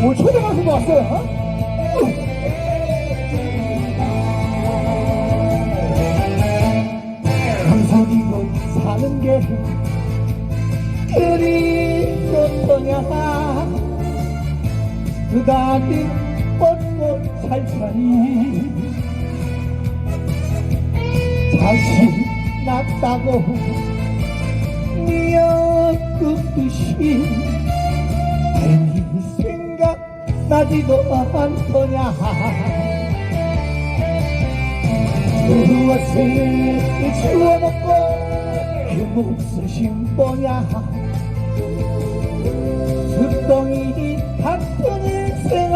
오, 초등학생 왔어요. 강석이고 사는 게 그리 좋더냐? 그다지 뻗고 살살이 자신 났다고 미역국듯이 괜히 생각나지도 않더냐 무엇을 주워먹고 그 몫을 심보냐 습덩이 같은 인생아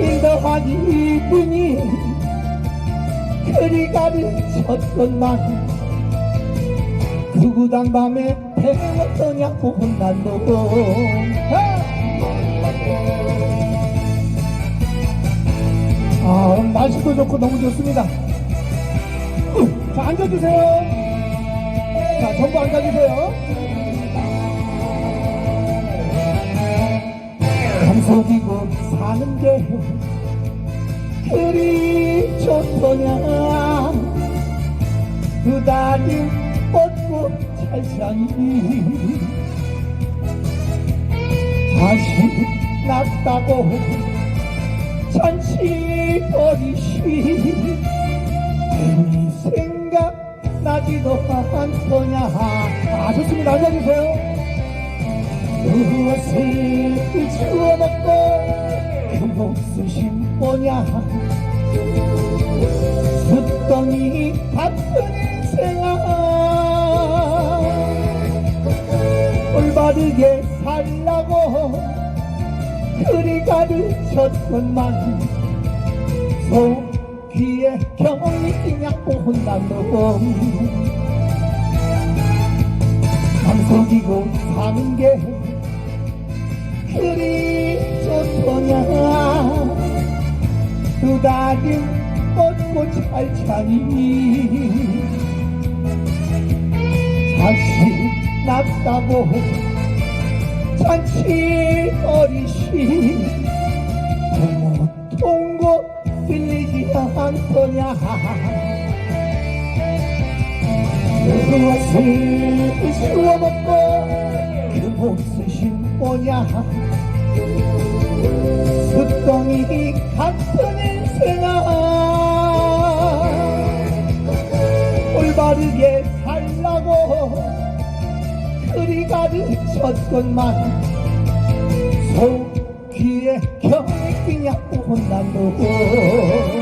인더하기 이분이 그리 가르쳤건만 누구당 밤에 배웠더냐고 혼난다고 아 날씨도 좋고 너무 좋습니다. 자 앉아주세요. 자 전부 앉아주세요. 감속이고 사는 게 그리 좋더냐? 그 다리 찰상이 다시 났다고 잔치 버리시. 괜히 생각나지도 않더냐. 아 좋습니다. 앉아주세요. 무엇을 주워먹고 그 몫을 심보냐. 습덩이 인 바르게 살라고 그리 가르쳤건만 속귀에 경험이 있냐고 혼난다고 감속이고 사는 게 그리 좋더냐? 두 다리 뻗고 찰창이 다시 났다고 잔치 어리시 부모 통고 빌리지 않더냐. 무엇을 주워먹고 그 몫을 심보냐. 습덩이 같은 인생아. 올바르게 살라고 그리 가르쳤건만 속 귀에 경이 끼냐고 혼난다고